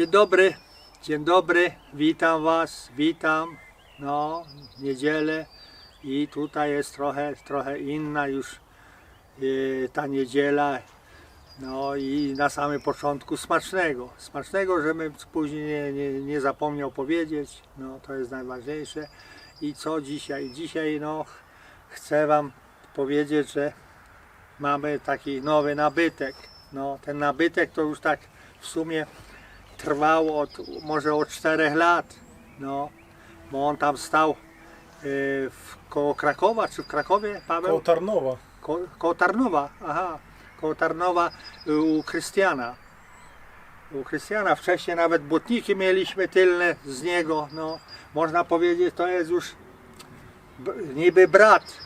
Dzień dobry, dzień dobry, witam Was, witam. No, niedzielę i tutaj jest trochę, trochę inna już e, ta niedziela. No i na samym początku smacznego. Smacznego, żebym później nie, nie, nie zapomniał powiedzieć. No to jest najważniejsze. I co dzisiaj? Dzisiaj no chcę Wam powiedzieć, że mamy taki nowy nabytek. No ten nabytek to już tak w sumie trwał od, może od 4 lat. No, bo on tam stał e, w, koło Krakowa, czy w Krakowie, Paweł? Koło Tarnowa. Ko, koło Tarnowa, aha, koło Tarnowa y, u Krystiana. U Krystiana wcześniej nawet błotniki mieliśmy tylne z niego, no można powiedzieć to jest już niby brat,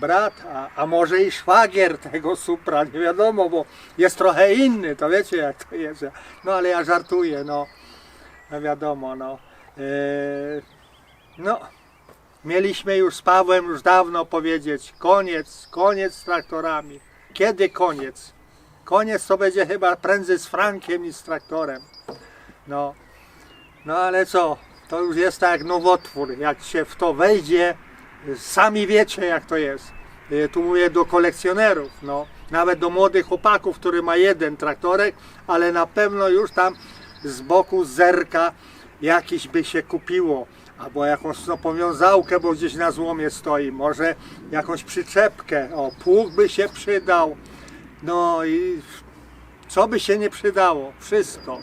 brat, a, a może i szwagier tego Supra, nie wiadomo, bo jest trochę inny, to wiecie jak to jest. No ale ja żartuję, no, no wiadomo, no. E, no, Mieliśmy już z Pawłem już dawno powiedzieć koniec, koniec z traktorami. Kiedy koniec? Koniec to będzie chyba prędzej z Frankiem niż z traktorem. No, no ale co? To już jest tak jak nowotwór. Jak się w to wejdzie, sami wiecie jak to jest. Y, Tu mówię do kolekcjonerów, no. Nawet do młodych chłopaków, który ma jeden traktorek, ale na pewno już tam z boku zerka jakiś by się kupiło. Albo jakąś no, powiązałkę, bo gdzieś na złomie stoi. Może jakąś przyczepkę. O, pług by się przydał. No i co by się nie przydało? Wszystko.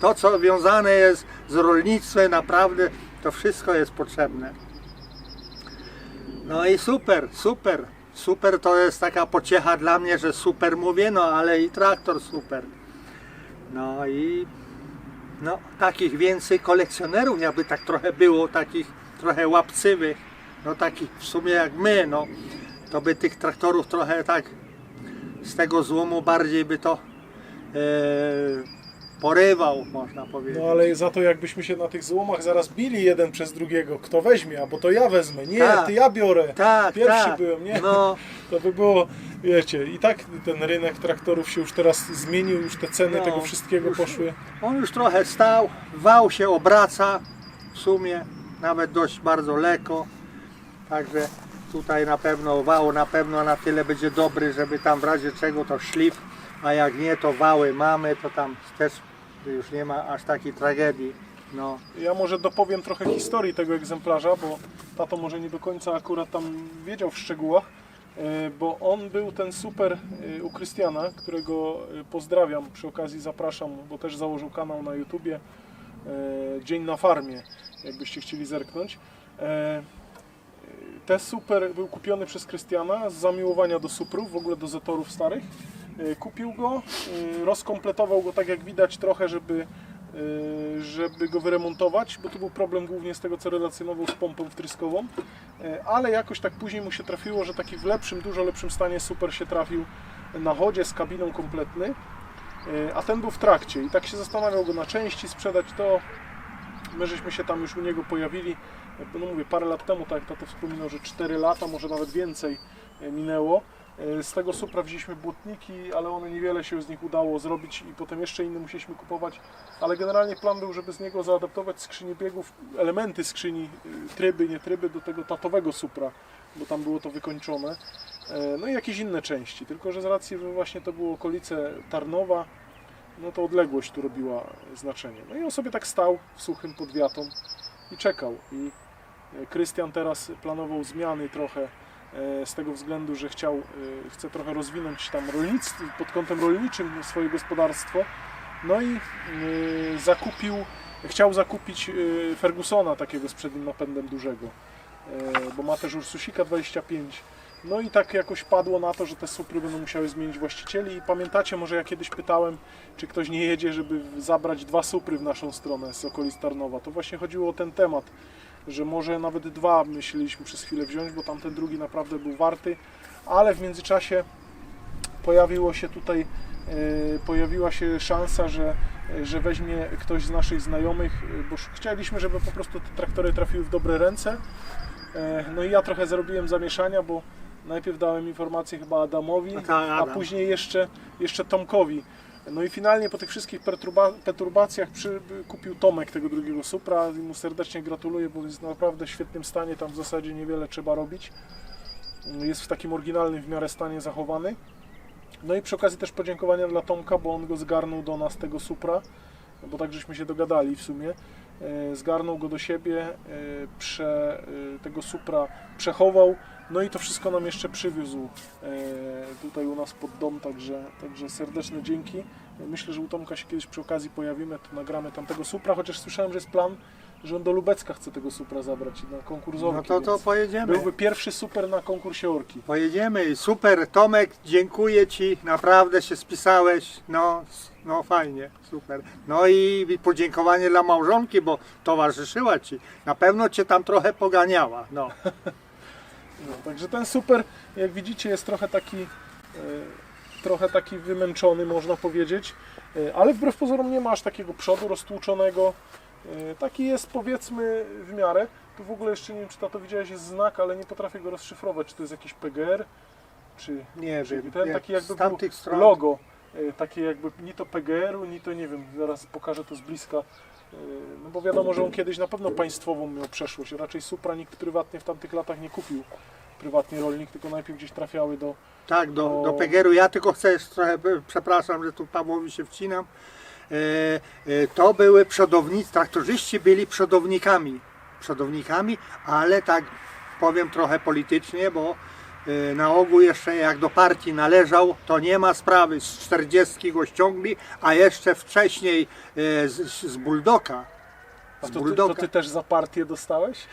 To, co wiązane jest z rolnictwem, naprawdę to wszystko jest potrzebne. No i super, super. Super to jest taka pociecha dla mnie, że super mówię, no ale i traktor super. No i no, takich więcej kolekcjonerów, jakby tak trochę było, takich trochę łapcywych, no takich w sumie jak my, no, to by tych traktorów trochę tak z tego złomu bardziej by to e, porywał, można powiedzieć. No ale za to jakbyśmy się na tych złomach zaraz bili jeden przez drugiego, kto weźmie, albo to ja wezmę, nie, Tak. ty ja biorę. tak, Pierwszy tak. byłem, nie? No, To by było, wiecie, i tak ten rynek traktorów się już teraz zmienił, już te ceny No, tego wszystkiego już- poszły. on już trochę stał, wał się obraca, w sumie nawet dość bardzo lekko, także tutaj na pewno wał na pewno na tyle będzie dobry, żeby tam w razie czego to szlif, a jak nie to wały mamy, to tam też już nie ma aż takiej tragedii. No, Ja może dopowiem trochę historii tego egzemplarza, bo tato może nie do końca akurat tam wiedział w szczegółach, e, bo on był ten super e, u Krystiana, którego e, pozdrawiam, przy okazji zapraszam, bo też założył kanał na YouTubie Dzień na farmie, jakbyście chcieli zerknąć. Te super był kupiony przez Krystiana z zamiłowania do suprów, w ogóle do zetorów starych. E, Kupił go, e, rozkompletował go tak jak widać trochę, żeby e, żeby go wyremontować, bo tu był problem głównie z tego, co relacjonował z pompą wtryskową, ale jakoś tak później mu się trafiło, że taki w lepszym, dużo lepszym stanie super się trafił na chodzie z kabiną kompletny, a ten był w trakcie i tak się zastanawiał go na części sprzedać to. My żeśmy się tam już u niego pojawili, no mówię, parę lat temu, tak jak tato wspominał, że 4 lata, może nawet więcej minęło. E, Z tego Supra wzięliśmy błotniki, ale one niewiele się z nich udało zrobić i potem jeszcze inne musieliśmy kupować. Ale generalnie plan był, żeby z niego zaadaptować skrzynię biegów, elementy skrzyni, y, tryby, nie tryby, do tego tatowego Supra, bo tam było to wykończone. E, No i jakieś inne części, tylko że z racji, że właśnie to było okolice Tarnowa, no to odległość tu robiła znaczenie. No i on sobie tak stał w suchym pod i czekał. I e, Krystian teraz planował zmiany trochę e, z tego względu, że chciał, e, chce trochę rozwinąć tam rolnictwo, pod kątem rolniczym swoje gospodarstwo. No i e, zakupił, chciał zakupić e, Fergusona takiego z przednim napędem dużego, e, bo ma też Ursusika 25. No i tak jakoś padło na to, że te supry będą musiały zmienić właścicieli i pamiętacie, może ja kiedyś pytałem, czy ktoś nie jedzie, żeby zabrać dwa supry w naszą stronę z okolic Tarnowa. To właśnie chodziło o ten temat, że może nawet dwa myśleliśmy przez chwilę wziąć, bo tamten drugi naprawdę był warty, ale w międzyczasie pojawiło się tutaj, e, pojawiła się szansa, że, że weźmie ktoś z naszych znajomych, e, bo chcieliśmy, żeby po prostu te traktory trafiły w dobre ręce. E, No i ja trochę zrobiłem zamieszania, bo najpierw dałem informację chyba Adamowi, No a później jeszcze, jeszcze Tomkowi. No i finalnie po tych wszystkich perturba- perturbacjach przy, kupił Tomek tego drugiego Supra i mu serdecznie gratuluję, bo jest w naprawdę świetnym stanie, tam w zasadzie niewiele trzeba robić. Jest w takim oryginalnym w miarę stanie zachowany. No i przy okazji też podziękowania dla Tomka, bo on go zgarnął do nas tego Supra, bo tak żeśmy się dogadali w sumie. E, Zgarnął go do siebie, e, prze, e, tego Supra przechował, no i to wszystko nam jeszcze przywiózł tutaj u nas pod dom, także, także serdeczne dzięki. Myślę, że u Tomka się kiedyś przy okazji pojawimy, to nagramy tam tego Supra, chociaż słyszałem, że jest plan, że on do Lubecka chce tego Supra zabrać i na konkurs No Orki, to, to więc pojedziemy. Byłby pierwszy super na konkursie Orki. Pojedziemy. Super, Tomek, dziękuję Ci, naprawdę się spisałeś. No, no fajnie, super. No i podziękowanie dla małżonki, bo towarzyszyła Ci. Na pewno Cię tam trochę poganiała. No. No, także ten super, jak widzicie, jest trochę taki, e, trochę taki wymęczony, można powiedzieć, e, ale wbrew pozorom nie ma aż takiego przodu roztłuczonego. E, taki jest powiedzmy w miarę. Tu w ogóle jeszcze nie wiem, czy to widziałeś, jest znak, ale nie potrafię go rozszyfrować, czy to jest jakiś PGR, czy, Nie czy ten nie, taki jakby był stron. logo, e, takie jakby ni to PGR-u, ni to nie wiem, zaraz pokażę to z bliska. E, No bo wiadomo, że on kiedyś na pewno państwową miał przeszłość. Raczej Supra nikt prywatnie w tamtych latach nie kupił. Prywatnie rolnik, tylko najpierw gdzieś trafiały do. Tak, do, O. do Pegeru. Ja tylko chcę jeszcze trochę, przepraszam, że tu Pawłowi się wcinam. E, e, to były przodownicy, traktorzyści byli przodownikami. Przodownikami, ale tak powiem trochę politycznie, bo e, na ogół jeszcze jak do partii należał, to nie ma sprawy. Z 40 go ściągli, a jeszcze wcześniej z, z Buldoka. A Z to ty, to ty też za partię dostałeś?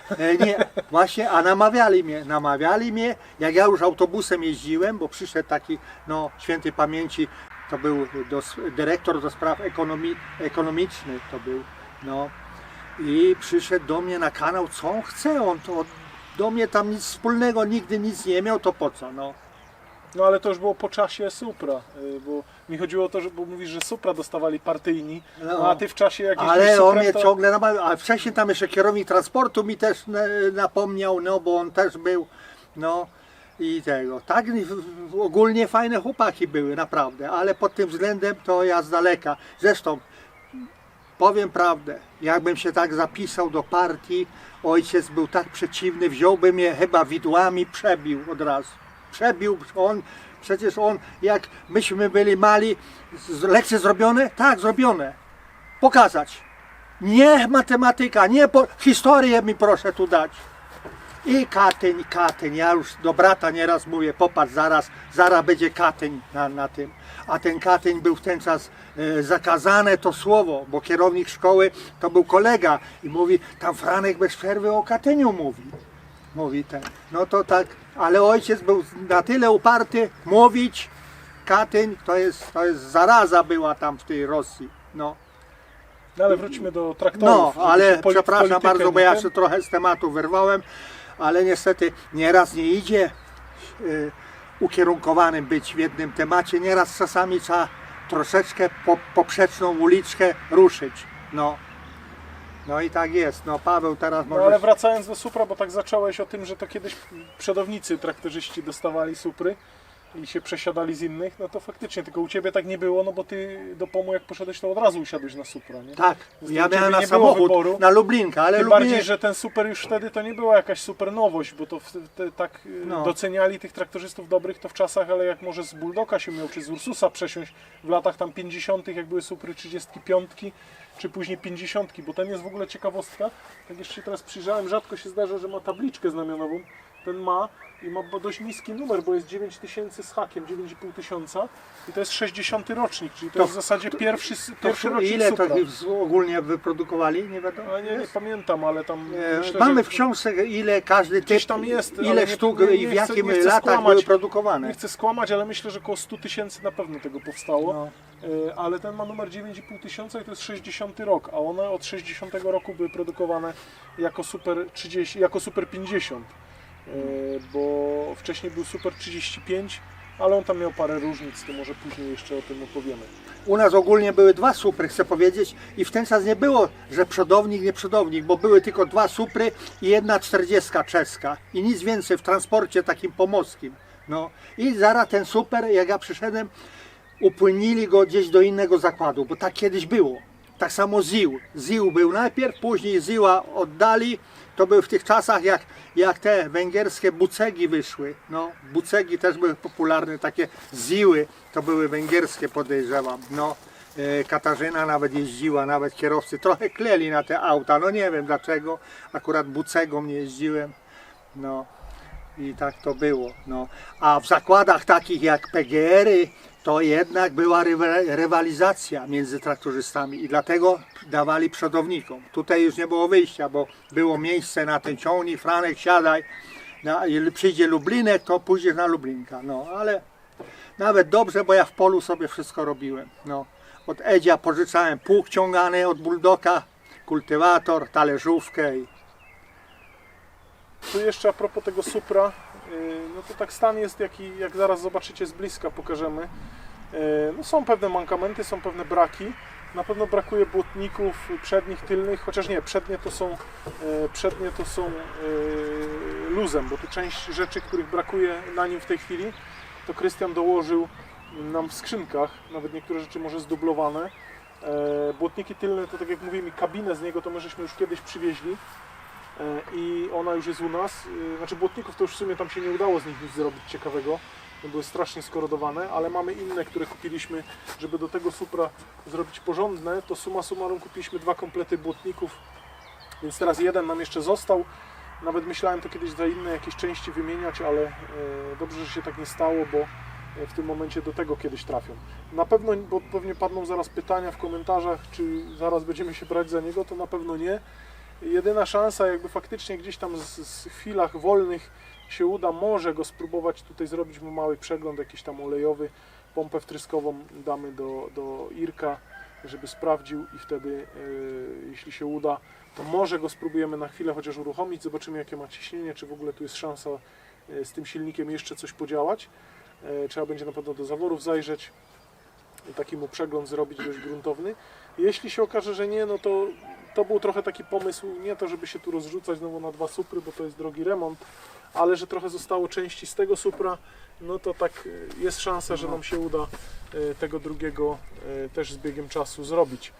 Nie, właśnie, a namawiali mnie, namawiali mnie, jak ja już autobusem jeździłem, bo przyszedł taki, no, świętej pamięci, to był dos, dyrektor do spraw ekonomii, ekonomicznych, to był, no, i przyszedł do mnie na kanał, co on chce, on to do mnie tam nic wspólnego, nigdy nic nie miał, to po co, no. No ale to już było po czasie Supra, y, bo mi chodziło o to, że bo mówisz, że Supra dostawali partyjni, No. a ty w czasie jak Ale on mnie to... ciągle namawiał, a wcześniej tam jeszcze kierownik transportu mi też na- napomniał, no bo on też był, no i tego. Tak ogólnie fajne chłopaki były, naprawdę, ale pod tym względem to ja z daleka. Zresztą powiem prawdę, jakbym się tak zapisał do partii, ojciec był tak przeciwny, wziąłby mnie chyba widłami, przebił od razu. Przebił on, przecież on, jak myśmy byli mali, lekcje zrobione? Tak, zrobione pokazać. Nie matematyka, nie po... historię mi proszę tu dać. I Katyń, Katyń, ja już do brata nieraz mówię, popatrz, zaraz, zaraz będzie Katyń na, na tym. A ten Katyń był w ten czas e, zakazane to słowo, bo kierownik szkoły to był kolega i mówi, tam Franek bez przerwy o Katyniu mówi. Mówi ten. No to tak, ale ojciec był na tyle uparty mówić, Katyń to jest, to jest zaraza była tam w tej Rosji. No. No ale wróćmy do No, traktorów. żeby ale przepraszam bardzo, bo ja się trochę z tematu wyrwałem, ale niestety nieraz nie idzie y, ukierunkowanym być w jednym temacie, nieraz czasami trzeba troszeczkę po, poprzeczną uliczkę ruszyć. No. no i tak jest. No Paweł teraz No może... ale wracając do Supra, bo tak zacząłeś o tym, że to kiedyś przodownicy traktorzyści dostawali Supry i się przesiadali z innych, no to faktycznie, tylko u Ciebie tak nie było, no bo Ty do POMu jak poszedłeś, to od razu usiadłeś na Supra, nie? Tak, Więc ja miałem na samochód, wyboru. na Lublinkę, ale Tym Lublinie... bardziej, że ten super już wtedy to nie była jakaś super nowość, bo to w, te, tak y, No. doceniali tych traktorzystów dobrych to w czasach, ale jak może z Bulldoga się miał, czy z Ursusa przesiąść w latach tam 50., jak były supry 35, czy później 50, bo ten jest w ogóle ciekawostka. Jak jeszcze się teraz przyjrzałem, rzadko się zdarza, że ma tabliczkę znamionową. Ten ma i ma dość niski numer, bo jest 9000 z hakiem, 9,5 tysiąca i to jest 60 rocznik, czyli to, To- jest w zasadzie pierwszy, s- To pierwszy rocznik ile Supra. to z- ogólnie wyprodukowali? Nie wiadomo. A nie, nie pamiętam, ale tam E, myślę, Mamy że... w książce ile każdy Gdzieś typ, tam jest, ale ile nie- sztuk nie- nie i w chcę- jakim nie chcę latach skłamać. były produkowane. Nie chcę skłamać, ale myślę, że około 100 tysięcy na pewno tego powstało. No. E, Ale ten ma numer 9,5 tysiąca i to jest 60 rok, a one od 60 roku były produkowane jako Super 30, jako Super 50. E, Bo wcześniej był Super 35, ale on tam miał parę różnic, to może później jeszcze o tym opowiemy. U nas ogólnie były dwa supry, chcę powiedzieć, i w ten czas nie było, że przodownik, nie przodownik, bo były tylko dwa supry i jedna czterdziestka czeska i nic więcej w transporcie takim pomorskim. No i zaraz ten super, jak ja przyszedłem, upłynili go gdzieś do innego zakładu, bo tak kiedyś było. Tak samo ZIL. ZIL był najpierw, później ZIła oddali. To był w tych czasach, jak, jak te węgierskie bucegi wyszły. No, bucegi też były popularne, takie ZIły, to były węgierskie podejrzewam. No, e, Katarzyna nawet jeździła, nawet kierowcy trochę kleli na te auta. No nie wiem dlaczego, akurat bucegą nie jeździłem. No, i tak to było. No. A w zakładach takich jak PGR-y to jednak była rywa- rywalizacja między traktorzystami i dlatego dawali przodownikom. Tutaj już nie było wyjścia, bo było miejsce na ten ciągnik, Franek siadaj, na, jeżeli przyjdzie Lublinek, to pójdziesz na Lublinka. No, ale nawet dobrze, bo ja w polu sobie wszystko robiłem. No. Od Edzia pożyczałem pług ciągany od Bulldoga, kultywator, talerzówkę i Tu jeszcze a propos tego Supra, yy, no to tak stan jest, jaki, jak zaraz zobaczycie z bliska, pokażemy. Yy, No są pewne mankamenty, są pewne braki. Na pewno brakuje błotników przednich, tylnych, chociaż nie, przednie to są, yy, przednie to są luzem, bo tu część rzeczy, których brakuje na nim w tej chwili, to Krystian dołożył nam w skrzynkach, nawet niektóre rzeczy może zdublowane. Yy, Błotniki tylne to tak jak mówiłem i kabinę z niego to my żeśmy już kiedyś przywieźli. E, i ona już jest u nas. E, Znaczy błotników to już w sumie tam się nie udało z nich nic zrobić ciekawego. Były strasznie skorodowane, ale mamy inne, które kupiliśmy, żeby do tego Supra zrobić porządne, to suma summarum kupiliśmy dwa komplety błotników, więc teraz jeden nam jeszcze został. Nawet myślałem to kiedyś za inne jakieś części wymieniać, ale e, dobrze, że się tak nie stało, bo w tym momencie do tego kiedyś trafią. Na pewno, bo pewnie padną zaraz pytania w komentarzach, czy zaraz będziemy się brać za niego, to na pewno nie jedyna szansa, jakby faktycznie gdzieś tam z, z chwilach wolnych się uda, może go spróbować tutaj zrobić mu mały przegląd jakiś tam olejowy, pompę wtryskową damy do, do Irka, żeby sprawdził i wtedy e, jeśli się uda, to może go spróbujemy na chwilę chociaż uruchomić, zobaczymy jakie ma ciśnienie, czy w ogóle tu jest szansa e, z tym silnikiem jeszcze coś podziałać. E, Trzeba będzie na pewno do zaworów zajrzeć taki mu przegląd zrobić dość gruntowny. Jeśli się okaże, że nie, no to to był trochę taki pomysł, nie to, żeby się tu rozrzucać znowu na dwa supry, bo to jest drogi remont, ale że trochę zostało części z tego supra, no to tak y, jest szansa, że nam się uda y, tego drugiego y, też z biegiem czasu zrobić.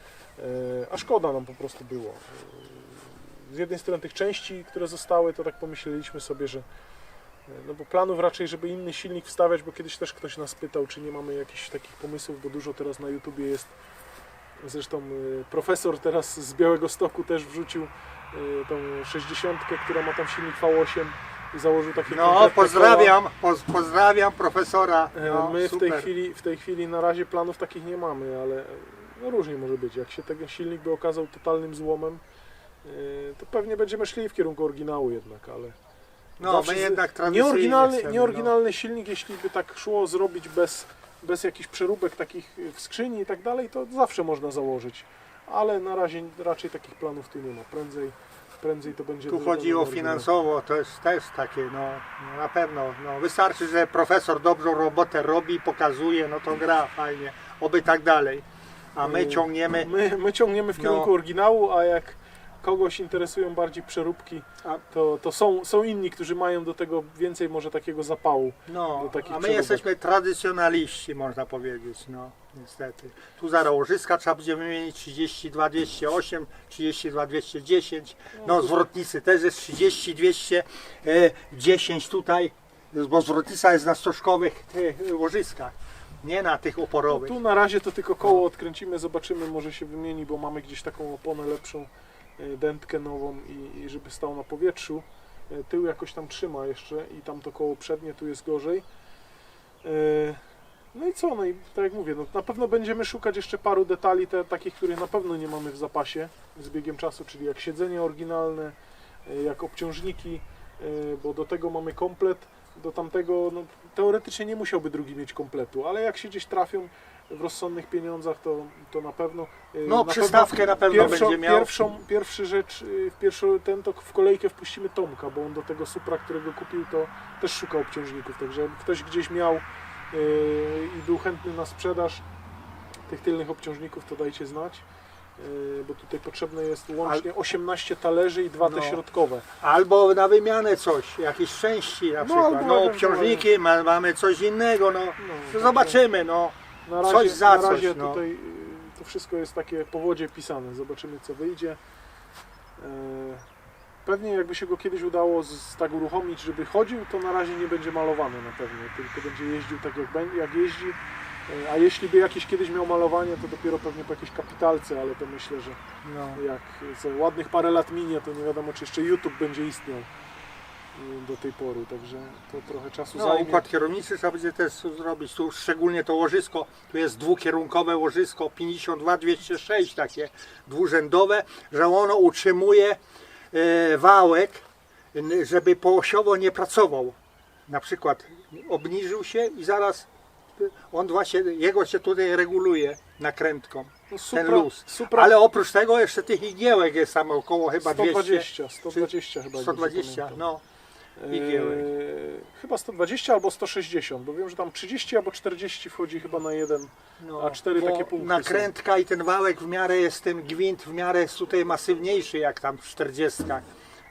A szkoda nam po prostu było. Z jednej strony tych części, które zostały, to tak pomyśleliśmy sobie, że no bo planów raczej, żeby inny silnik wstawiać, bo kiedyś też ktoś nas pytał, czy nie mamy jakichś takich pomysłów, bo dużo teraz na YouTubie jest Zresztą y, profesor teraz z Białego Stoku też wrzucił y, tą 60, która ma tam silnik V8 i założył takie No, pozdrawiam, poz, pozdrawiam profesora. E, No, My w tej, super. chwili, w tej chwili na razie planów takich nie mamy, ale no różnie może być. Jak się ten silnik by okazał totalnym złomem, y, to pewnie będziemy szli w kierunku oryginału jednak, ale No, zawsze my z- jednak tradycyjnie nieoryginalny, chcemy, nieoryginalny silnik, jeśli by tak szło zrobić bez, bez jakichś przeróbek takich w skrzyni i tak dalej, to zawsze można założyć. Ale na razie raczej takich planów tu nie ma. Prędzej, prędzej to będzie. No. Tu chodzi o finansowo, to jest też takie, no, no na pewno. No, wystarczy, że profesor dobrą robotę robi, pokazuje, no to gra fajnie. Oby tak dalej. A my Y, ciągniemy. My, my ciągniemy w No. kierunku oryginału, a jak kogoś interesują bardziej przeróbki, A- to, to są, są inni, którzy mają do tego więcej może takiego zapału. No, do takich a my przeróbek. jesteśmy tradycjonaliści, można powiedzieć, no niestety. Tu za łożyska trzeba będzie wymienić 32 208, 32 210. No zwrotnicy też jest 30 210 tutaj, bo zwrotnica jest na stożkowych tych łożyskach, nie na tych oporowych. Tu na razie to tylko koło odkręcimy, zobaczymy, może się wymieni, bo mamy gdzieś taką oponę lepszą, e, dętkę nową i, i żeby stał na powietrzu. E, Tył jakoś tam trzyma jeszcze i tam to koło przednie tu jest gorzej. E, No i co, no i tak jak mówię, no na pewno będziemy szukać jeszcze paru detali, te, takich, których na pewno nie mamy w zapasie z biegiem czasu, czyli jak siedzenie oryginalne, jak obciążniki, bo do tego mamy komplet, do tamtego no, teoretycznie nie musiałby drugi mieć kompletu, ale jak się gdzieś trafią w rozsądnych pieniądzach, to, to na pewno. e, No, na przystawkę na pewno pierwszą, będzie miał. Pierwszą, pierwszy rzecz, y, pierwszy, ten to w kolejkę wpuścimy Tomka, bo on do tego Supra, którego kupił, to też szuka obciążników, także ktoś gdzieś miał yy, i był chętny na sprzedaż tych tylnych obciążników, to dajcie znać. yy, Bo tutaj potrzebne jest łącznie 18 talerzy i dwa te No. środkowe. Albo na wymianę coś, jakieś części na No, przykład. albo No, ewentualnie- obciążniki, ma, mamy coś innego, no. No, zobaczymy, no. Na razie, coś za na razie coś, no. tutaj y, to wszystko jest takie po wodzie pisane. Zobaczymy co wyjdzie. E, Pewnie jakby się go kiedyś udało z, tak uruchomić, żeby chodził, to na razie nie będzie malowany na pewno, tylko będzie jeździł tak jak, jak jeździ. E, A jeśli by jakieś kiedyś miał malowanie, to dopiero pewnie po jakiejś kapitalce, ale to myślę, że No. jak ładnych parę lat minie, to nie wiadomo czy jeszcze YouTube będzie istniał do tej pory, także to trochę czasu No, zajmie. układ kierowniczy trzeba będzie też zrobić. Tu szczególnie to łożysko, tu jest dwukierunkowe łożysko 52-206 takie dwurzędowe, że ono utrzymuje e, wałek, żeby poosiowo nie pracował. Na przykład obniżył się i zaraz on właśnie, jego się tutaj reguluje nakrętką, No, ten luz. Supra Ale oprócz tego jeszcze tych igiełek jest tam około chyba 200, 120, 120 chyba. jak dobrze 120, pamiętam. no. Eee, igiełek. chyba 120 albo 160, bo wiem, że tam 30 albo 40 wchodzi chyba na jeden. No, A cztery takie punkty Nakrętka i ten wałek w miarę jest ten gwint w miarę jest tutaj masywniejszy jak tam w 40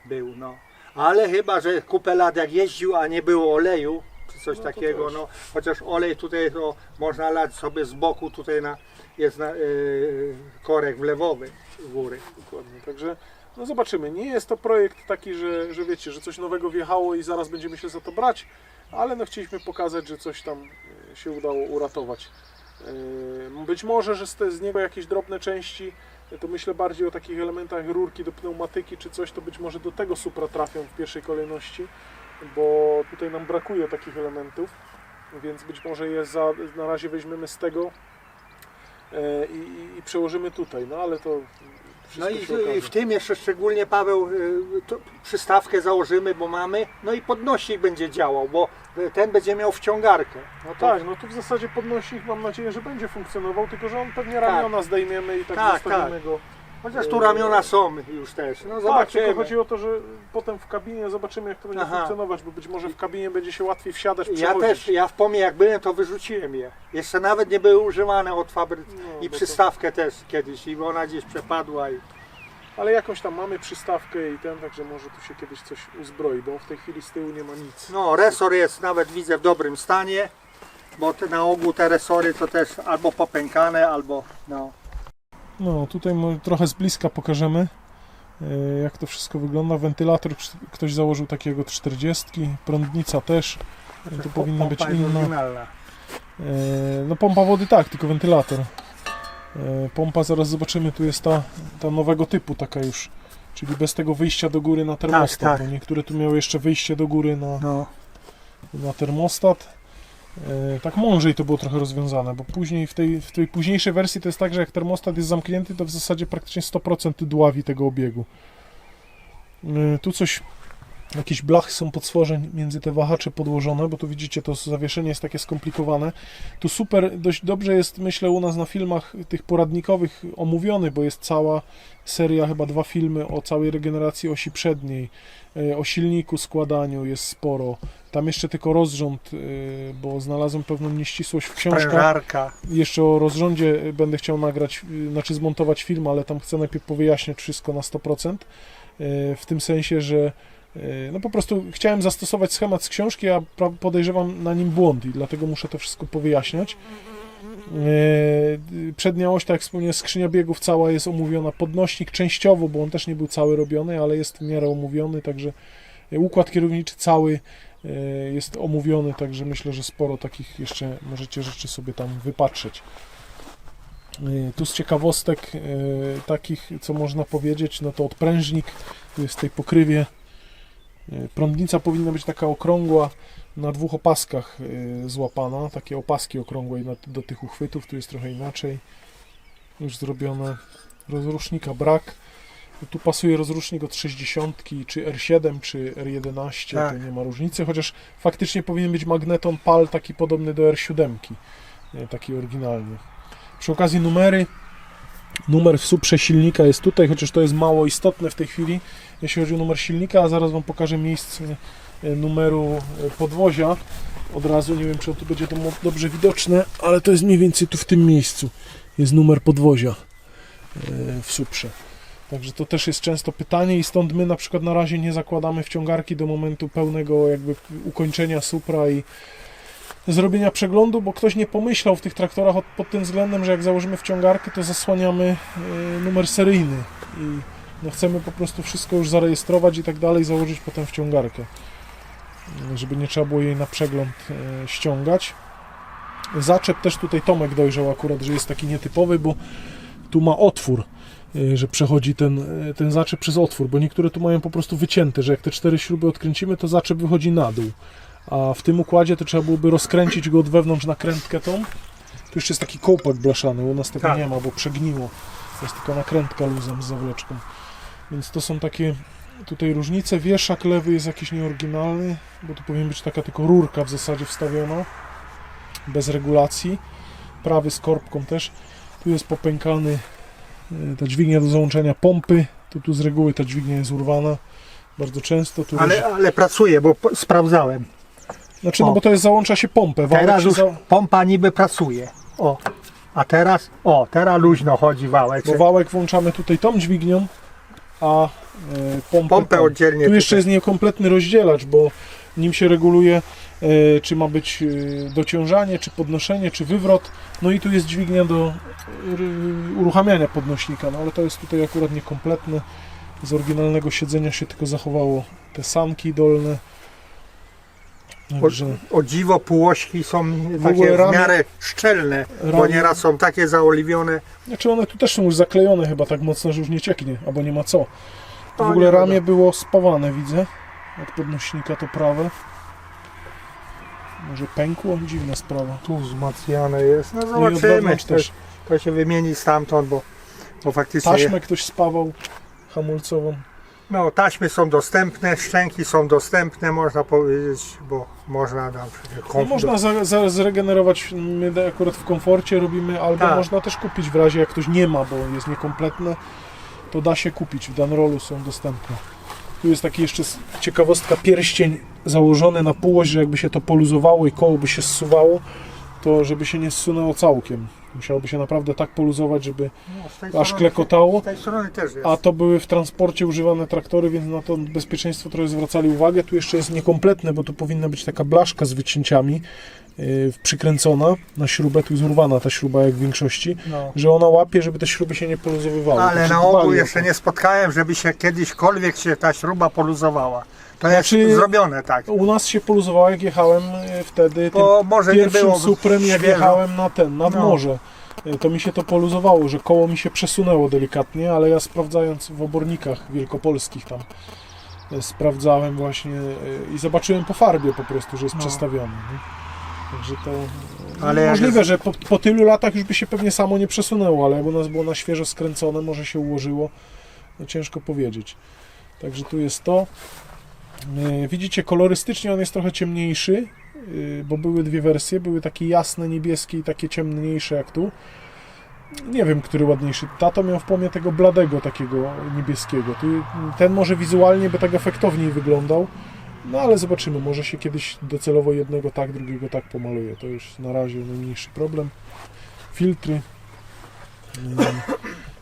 był, no. Ale chyba, że kupę lat jak jeździł, a nie było oleju, czy coś No takiego, no. Chociaż olej tutaj to można lać sobie z boku, tutaj na, jest na, yy, korek wlewowy góry. Dokładnie. Także no zobaczymy. Nie jest to projekt taki, że, że wiecie, że coś nowego wjechało i zaraz będziemy się za to brać, ale no chcieliśmy pokazać, że coś tam e, się udało uratować. E, Być może, że z, niego jakieś drobne części, e, to myślę bardziej o takich elementach rurki do pneumatyki czy coś, to być może do tego Supra trafią w pierwszej kolejności, bo tutaj nam brakuje takich elementów, więc być może je za, na razie weźmiemy z tego i, i, i przełożymy tutaj, no ale to No i, i w tym jeszcze szczególnie Paweł y, to przystawkę założymy, bo mamy, no i podnośnik będzie działał, bo y, ten będzie miał wciągarkę. No to Tak, no tu w zasadzie podnośnik mam nadzieję, że będzie funkcjonował, tylko że on pewnie ramiona zdejmiemy i tak, Tak, zostawimy tak. go. Chociaż tu ramiona są już też. No Tak, zobaczymy. tylko chodzi o to, że potem w kabinie zobaczymy jak to będzie Aha. funkcjonować, bo być może w kabinie będzie się łatwiej wsiadać, Ja przechodzić. też, ja w pomie jak byłem, to wyrzuciłem je. Jeszcze nawet nie były używane od fabryki. No, I bo to- przystawkę też kiedyś i ona gdzieś przepadła. I... Ale jakąś tam mamy przystawkę i ten, także może tu się kiedyś coś uzbroi, bo w tej chwili z tyłu nie ma nic. No resor jest nawet widzę w dobrym stanie, bo te, na ogół te resory to też albo popękane, albo no. No, tutaj trochę z bliska pokażemy, e, jak to wszystko wygląda. Wentylator ktoś założył takiego 40, prądnica też. E, To powinna być inna. E, No pompa wody tak, tylko wentylator. Pompa zaraz zobaczymy, tu jest ta, ta nowego typu taka już, czyli bez tego wyjścia do góry na termostat, Tak, tak. niektóre tu miały jeszcze wyjście do góry na, No. na termostat. E, Tak mądrzej to było trochę rozwiązane, bo później w tej, w tej późniejszej wersji to jest tak, że jak termostat jest zamknięty, to w zasadzie praktycznie 100% dławi tego obiegu. E, Tu coś, jakieś blachy są podstworzeń między te wahacze podłożone, bo tu widzicie, to zawieszenie jest takie skomplikowane. Tu super, dość dobrze jest, myślę, u nas na filmach tych poradnikowych omówiony, bo jest cała seria, chyba dwa filmy o całej regeneracji osi przedniej, e, o silniku, składaniu jest sporo. Tam jeszcze tylko rozrząd, e, bo znalazłem pewną nieścisłość w książkach. Jeszcze o rozrządzie będę chciał nagrać, y, znaczy zmontować film, ale tam chcę najpierw powyjaśniać wszystko na 100%. y, W tym sensie, że y, no po prostu chciałem zastosować schemat z książki, a podejrzewam na nim błąd i dlatego muszę to wszystko powyjaśniać. Y, Przednia oś, tak jak wspomniałem, skrzynia biegów cała jest omówiona, podnośnik częściowo, bo on też nie był cały robiony, ale jest w miarę omówiony, także y, układ kierowniczy cały y, jest omówiony, także myślę, że sporo takich jeszcze możecie rzeczy sobie tam wypatrzeć. Y, Tu z ciekawostek y, takich, co można powiedzieć, no to odprężnik, tu jest w tej pokrywie. Prądnica powinna być taka okrągła, na dwóch opaskach złapana, takie opaski okrągłe do tych uchwytów, tu jest trochę inaczej już zrobione. Rozrusznika brak. Tu pasuje rozrusznik od 60, czy R7, czy R11, Tak. to nie ma różnicy, chociaż faktycznie powinien być magneton PAL taki podobny do R7, nie, taki oryginalny. Przy okazji numery, numer w suprze silnika jest tutaj, chociaż to jest mało istotne w tej chwili, jeśli chodzi o numer silnika, a zaraz Wam pokażę miejsce e, numeru e, podwozia. Od razu, nie wiem czy to będzie to dobrze widoczne, ale to jest mniej więcej tu w tym miejscu. Jest numer podwozia e, w suprze. Także to też jest często pytanie i stąd my na przykład na razie nie zakładamy wciągarki do momentu pełnego jakby ukończenia supra i zrobienia przeglądu, bo ktoś nie pomyślał w tych traktorach od, pod tym względem, że jak założymy wciągarkę, to zasłaniamy e, numer seryjny i no chcemy po prostu wszystko już zarejestrować i tak dalej, założyć potem wciągarkę, e, żeby nie trzeba było jej na przegląd e, ściągać. Zaczep też tutaj Tomek dojrzał akurat, że jest taki nietypowy, bo tu ma otwór, y, że przechodzi ten, y, ten zaczep przez otwór, bo niektóre tu mają po prostu wycięte, że jak te cztery śruby odkręcimy, to zaczep wychodzi na dół. A w tym układzie to trzeba byłoby rozkręcić go od wewnątrz nakrętkę tą. Tu jeszcze jest taki kołpak blaszany, u nas tego Tak. nie ma, bo przegniło. To jest tylko nakrętka luzem z zawleczką. Więc to są takie tutaj różnice. Wieszak lewy jest jakiś nieoryginalny, bo tu powinien być taka tylko rurka w zasadzie wstawiona, bez regulacji. Prawy z korbką też. Tu jest popękany y, ta dźwignia do załączenia pompy. Tu, tu z reguły ta dźwignia jest urwana bardzo często. Tu Ale, ale pracuje, bo sprawdzałem. Znaczy, no o. bo to jest załącza się pompę. Teraz już za... pompa niby pracuje. O, a teraz, o, teraz luźno chodzi wałek. Bo wałek włączamy tutaj tą dźwignią, a y, pompę, Pompę oddzielnie Tu jeszcze tutaj. jest niekompletny rozdzielacz, bo nim się reguluje, czy ma być y, dociążanie, czy podnoszenie, czy wywrot. No i tu jest dźwignia do y, uruchamiania podnośnika, no ale to jest tutaj akurat niekompletne. Z oryginalnego siedzenia się tylko zachowało te sanki dolne. Także O dziwo półośki są takie w ramię- miarę szczelne, bo ramię- nieraz są takie zaoliwione. Znaczy one tu też są już zaklejone chyba tak mocno, że już nie cieknie, albo nie ma co. W O, ogóle ramię było spawane, widzę. Od podnośnika to prawe. Może pękło? Dziwna sprawa. Tu wzmacniane jest. No zobaczymy. To, też. to się wymieni stamtąd, bo, bo faktycznie. Taśmę ktoś spawał hamulcową. No, taśmy są dostępne, szczęki są dostępne, można powiedzieć, bo można na przykład No, można za, za, zregenerować, my akurat w komforcie robimy, albo Tak. można też kupić w razie jak ktoś nie ma, bo jest niekompletne, to da się kupić. W Danrolu są dostępne. Tu jest taki jeszcze ciekawostka, pierścień założony na półość, że jakby się to poluzowało i koło by się zsuwało, to żeby się nie zsunęło całkiem. Musiałoby się naprawdę tak poluzować, żeby No, aż klekotało. Z tej strony też jest. A to były w transporcie używane traktory, więc na to bezpieczeństwo trochę zwracali uwagę. Tu jeszcze jest niekompletne, bo tu powinna być taka blaszka z wycięciami yy, przykręcona na śrubę. Tu jest urwana ta śruba, jak w większości, No. że ona łapie, żeby te śruby się nie poluzowywały. Ale Także na ogół jeszcze nie spotkałem, żeby się kiedyśkolwiek się ta śruba poluzowała. To jest Znaczy- zrobione tak. U nas się poluzowało, jak jechałem yy, wtedy tym Bo może nie pierwszym było suprem, jak świeżo. jechałem na ten, nad No. morze. Yy, To mi się to poluzowało, że koło mi się przesunęło delikatnie, ale ja sprawdzając w obornikach wielkopolskich tam yy, sprawdzałem właśnie i zobaczyłem po farbie po prostu, że jest No. przestawiony. Nie? Także to Ale możliwe, jest- że po, po tylu latach już by się pewnie samo nie przesunęło, ale jak u nas było na świeżo skręcone, może się ułożyło, no ciężko powiedzieć. Także tu jest to. Yy, Widzicie, kolorystycznie on jest trochę ciemniejszy, yy, bo były dwie wersje, były takie jasne niebieskie i takie ciemniejsze jak tu. Nie wiem, który ładniejszy. Tato miał w pomie tego bladego takiego niebieskiego. Ten może wizualnie by tak efektowniej wyglądał, no ale zobaczymy, może się kiedyś docelowo jednego tak, drugiego tak pomaluje. To już na razie najmniejszy problem. Filtry. Mm,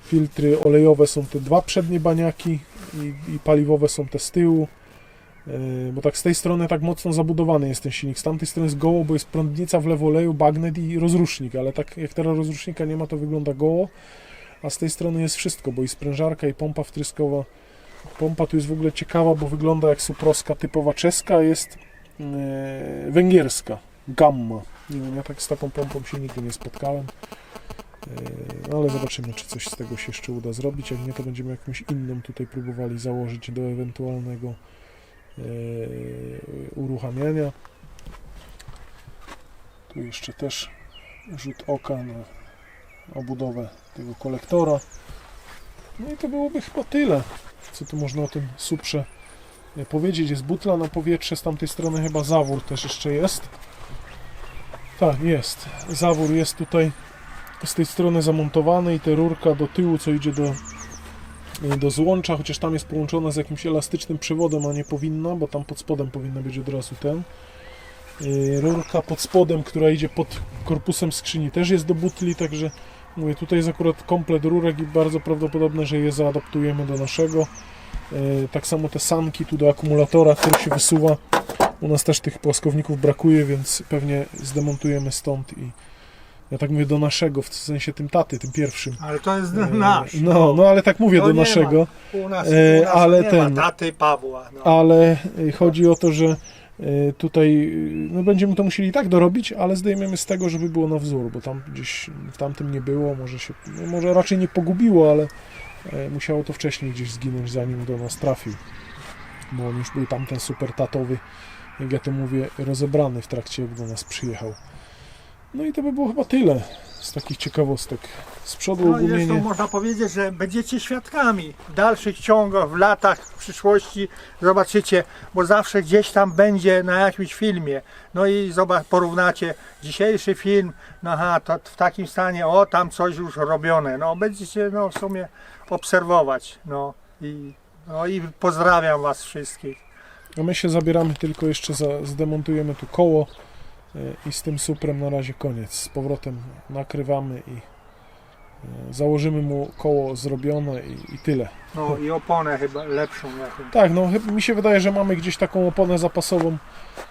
Filtry olejowe są te dwa przednie baniaki i, i paliwowe są te z tyłu. Yy, Bo tak z tej strony tak mocno zabudowany jest ten silnik, z tamtej strony jest goło, bo jest prądnica w lewo oleju, bagnet i rozrusznik, ale tak jak teraz rozrusznika nie ma, to wygląda goło, a z tej strony jest wszystko, bo i sprężarka i pompa wtryskowa. Pompa tu jest w ogóle ciekawa, bo wygląda jak suproska typowa czeska, jest yy, węgierska, gamma. Nie wiem, ja tak z taką pompą się nigdy nie spotkałem. Yy, No ale zobaczymy, czy coś z tego się jeszcze uda zrobić. Jak nie, to będziemy jakąś inną tutaj próbowali założyć do ewentualnego uruchamiania. Tu jeszcze też rzut oka na obudowę tego kolektora. No i to byłoby chyba tyle, co tu można o tym suprze e, powiedzieć. Jest butla na powietrze, z tamtej strony chyba zawór też jeszcze jest. Tak, jest. Zawór jest tutaj z tej strony zamontowany i ta rurka do tyłu, co idzie do, do złącza, chociaż tam jest połączona z jakimś elastycznym przewodem, a nie powinna, bo tam pod spodem powinna być od razu ten. Yy, Rurka pod spodem, która idzie pod korpusem skrzyni też jest do butli, także mówię, tutaj jest akurat komplet rurek i bardzo prawdopodobne, że je zaadaptujemy do naszego. Yy, Tak samo te sanki tu do akumulatora, który się wysuwa. U nas też tych płaskowników brakuje, więc pewnie zdemontujemy stąd i ja tak mówię do naszego, w sensie tym taty, tym pierwszym. Ale to jest E, nasz. No, no ale tak mówię To do nie ma. naszego. U nas, E, u nas ale nie ten- ma taty Pawła. No. ale y, chodzi o to, że tutaj no będziemy to musieli i tak dorobić, ale zdejmiemy z tego, żeby było na wzór, bo tam gdzieś w tamtym nie było, może się, no może raczej nie pogubiło, ale e, musiało to wcześniej gdzieś zginąć, zanim do nas trafił, bo on już był tamten super tatowy, jak ja to mówię, rozebrany w trakcie, jak do nas przyjechał. No i to by było chyba tyle z takich ciekawostek. Z przodu No, ogólnienie. można powiedzieć, że będziecie świadkami w dalszych ciągach, w latach, w przyszłości. Zobaczycie, bo zawsze gdzieś tam będzie na jakimś filmie. No i zobacz, porównacie dzisiejszy film, no aha, to w takim stanie, o tam coś już robione. No będziecie no, w sumie obserwować. No i, no i pozdrawiam Was wszystkich. A my się zabieramy tylko jeszcze za, zdemontujemy tu koło i z tym suprem na razie koniec. Z powrotem nakrywamy i e, założymy mu koło zrobione i, i tyle. No i oponę chyba lepszą jakąś. Tak, no mi się wydaje, że mamy gdzieś taką oponę zapasową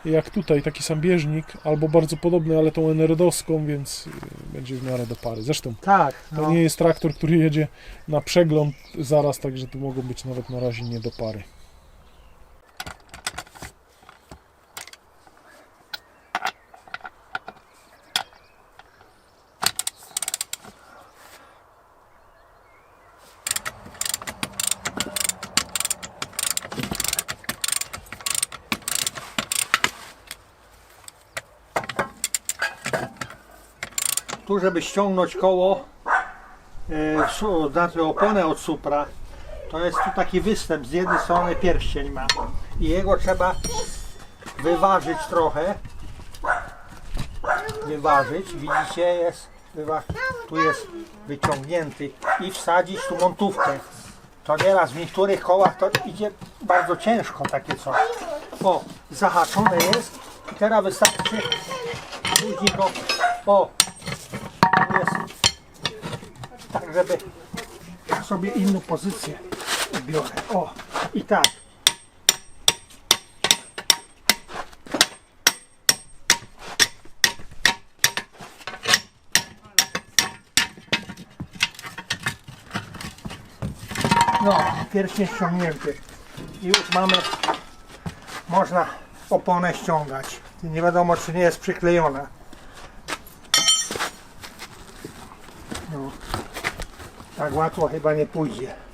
jak tutaj, taki sam bieżnik, albo bardzo podobny, ale tą enerodowską, więc e, będzie w miarę do pary. Zresztą Tak, to no. nie jest traktor, który jedzie na przegląd zaraz, także tu mogą być nawet na razie nie do pary. Żeby ściągnąć koło, e, znaczy oponę od supra, to jest tu taki występ, z jednej strony pierścień ma i jego trzeba wyważyć trochę, wyważyć, widzicie jest, wywa- tu jest wyciągnięty i wsadzić tu montówkę. To nieraz w niektórych kołach to idzie bardzo ciężko takie coś. O, zahaczone jest i teraz wystarczy później go, o, tu jest tak, żeby sobie inną pozycję biorę. O, i tak. No, pierśnie ściągnięty. I już mamy, można oponę ściągać. Nie wiadomo, czy nie jest przyklejona. No, tak